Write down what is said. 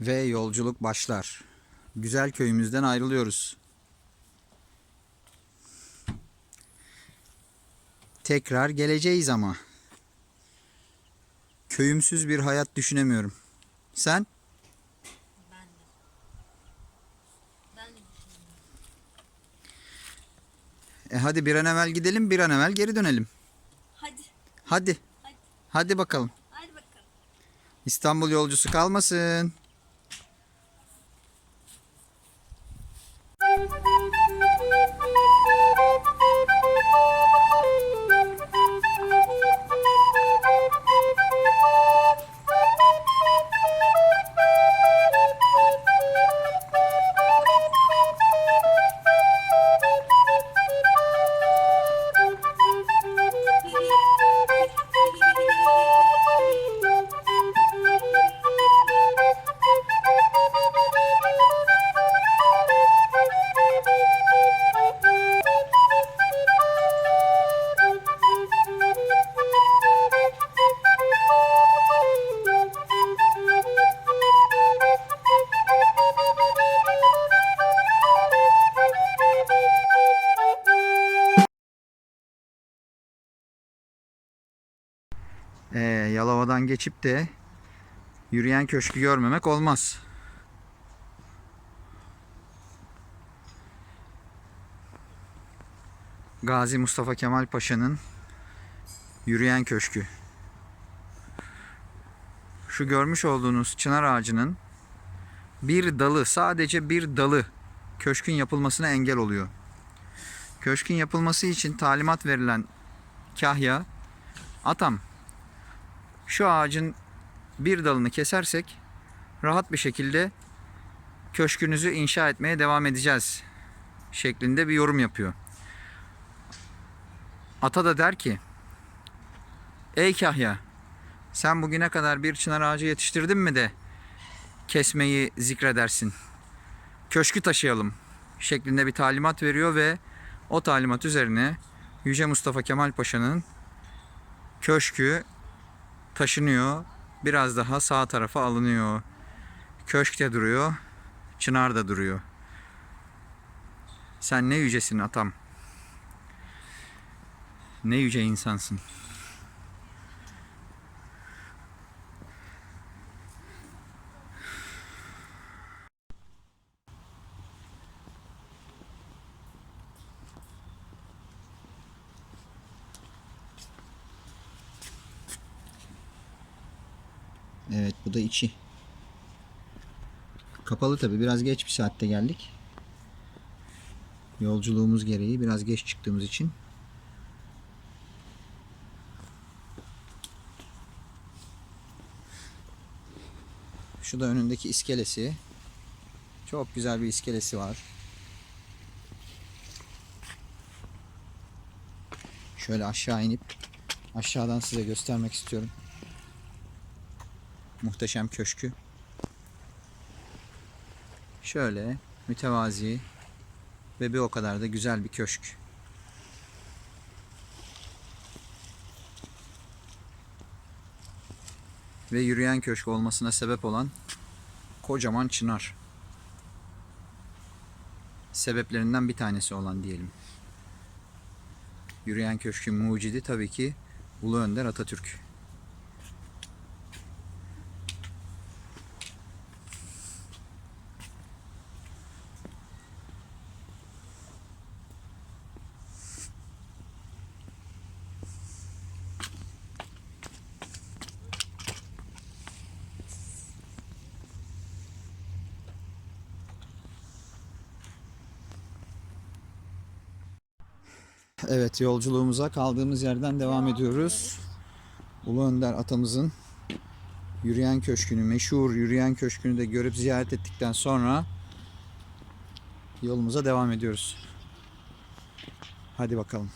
Ve yolculuk başlar. Güzel köyümüzden ayrılıyoruz. Tekrar geleceğiz ama. Köyümsüz bir hayat düşünemiyorum. Sen? Ben de. Ben de E hadi bir an evvel gidelim, bir an evvel geri dönelim. Hadi. Hadi. Hadi. Hadi bakalım. Hadi bakalım. İstanbul yolcusu kalmasın. Ee, Yalova'dan geçip de yürüyen köşkü görmemek olmaz. Gazi Mustafa Kemal Paşa'nın yürüyen köşkü. Şu görmüş olduğunuz çınar ağacının bir dalı, sadece bir dalı köşkün yapılmasına engel oluyor. Köşkün yapılması için talimat verilen kahya, atam şu ağacın bir dalını kesersek rahat bir şekilde köşkünüzü inşa etmeye devam edeceğiz şeklinde bir yorum yapıyor. Ata da der ki Ey Kahya sen bugüne kadar bir çınar ağacı yetiştirdin mi de kesmeyi zikredersin. Köşkü taşıyalım şeklinde bir talimat veriyor ve o talimat üzerine Yüce Mustafa Kemal Paşa'nın köşkü taşınıyor. Biraz daha sağ tarafa alınıyor. Köşk de duruyor. Çınar da duruyor. Sen ne yücesin atam. Ne yüce insansın. Evet bu da içi. Kapalı tabi biraz geç bir saatte geldik. Yolculuğumuz gereği biraz geç çıktığımız için. Şu da önündeki iskelesi. Çok güzel bir iskelesi var. Şöyle aşağı inip aşağıdan size göstermek istiyorum. Muhteşem köşkü. Şöyle mütevazi ve bir o kadar da güzel bir köşk. Ve yürüyen köşk olmasına sebep olan kocaman çınar. Sebeplerinden bir tanesi olan diyelim. Yürüyen köşkün mucidi tabii ki Ulu Önder Atatürk. Evet yolculuğumuza kaldığımız yerden devam ediyoruz. Ulu Önder atamızın yürüyen köşkünü, meşhur yürüyen köşkünü de görüp ziyaret ettikten sonra yolumuza devam ediyoruz. Hadi bakalım.